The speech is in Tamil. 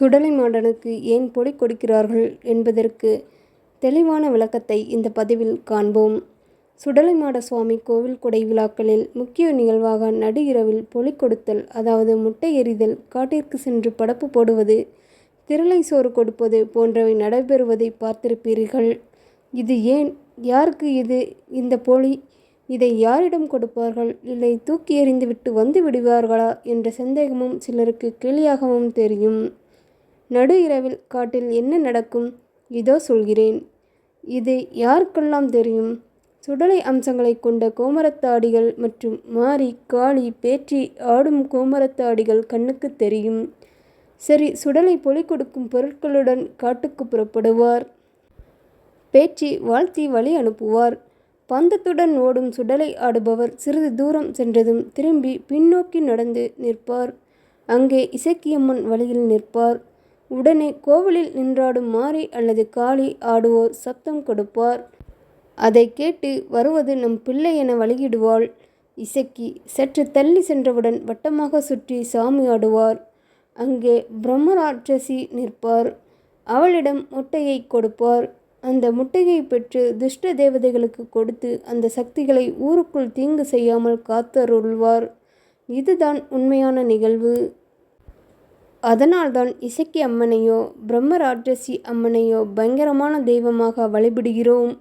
சுடலை மாடனுக்கு ஏன் பொடி கொடுக்கிறார்கள் என்பதற்கு தெளிவான விளக்கத்தை இந்த பதிவில் காண்போம். சுடலை மாட சுவாமி கோவில் கொடை விழாக்களில் முக்கிய நிகழ்வாக நடு இரவில் பொலி கொடுத்தல் அதாவது முட்டை எறிதல் காட்டிற்கு சென்று படப்பு போடுவது திரளை சோறு கொடுப்பது போன்றவை நடைபெறுவதை பார்த்திருப்பீர்கள். இது ஏன்? யாருக்கு இது இந்த போலி இதை யாரிடம் கொடுப்பார்கள்? இல்லை தூக்கி எறிந்துவிட்டு வந்து விடுவார்களா என்ற சந்தேகமும் சிலருக்கு கேலியாகவும் தெரியும். நடு இரவில் காட்டில் என்ன நடக்கும்? இதோ சொல்கிறேன். இது யாருக்கெல்லாம் தெரியும்? சுடலை அம்சங்களைக் கொண்ட கோமரத்தாடிகள் மற்றும் மாரி காளி பேற்றி ஆடும் கோமரத்தாடிகள் கண்ணுக்கு தெரியும். சரி சுடலை பொலி கொடுக்கும் பொருட்களுடன் காட்டுக்கு புறப்படுவார். பேச்சி வாழ்த்தி வழி அனுப்புவார். பந்தத்துடன் ஓடும் சுடலை ஆடுபவர் சிறிது தூரம் சென்றதும் திரும்பி பின்னோக்கி நடந்து நிற்பார். அங்கே இசக்கியம்மன் வழியில் நிற்பார். உடனே கோவிலில் நின்றாடும் மாறி அல்லது காளி ஆடுவோர் சப்தம் கொடுப்பார். அதைக் கேட்டு வருவது நம் பிள்ளை என வழியிடுவாள் இசக்கி. சற்று தள்ளி சென்றவுடன் வட்டமாக சுற்றி சாமி ஆடுவார். அங்கே பிரம்மராட்சசி நிற்பார். அவளிடம் முட்டையை கொடுப்பார். அந்த முட்டையைப் பெற்று துஷ்ட தேவதைகளுக்குக் கொடுத்து அந்த சக்திகளை ஊருக்குள் தீங்கு செய்யாமல் காத்தருள்வார். இதுதான் உண்மையான நிகழ்வு. அதனால்தான் இசக்கி அம்மனையோ பிரம்மராட்சசி அம்மனையோ பயங்கரமான தெய்வமாக வழிபடுகிறோம்.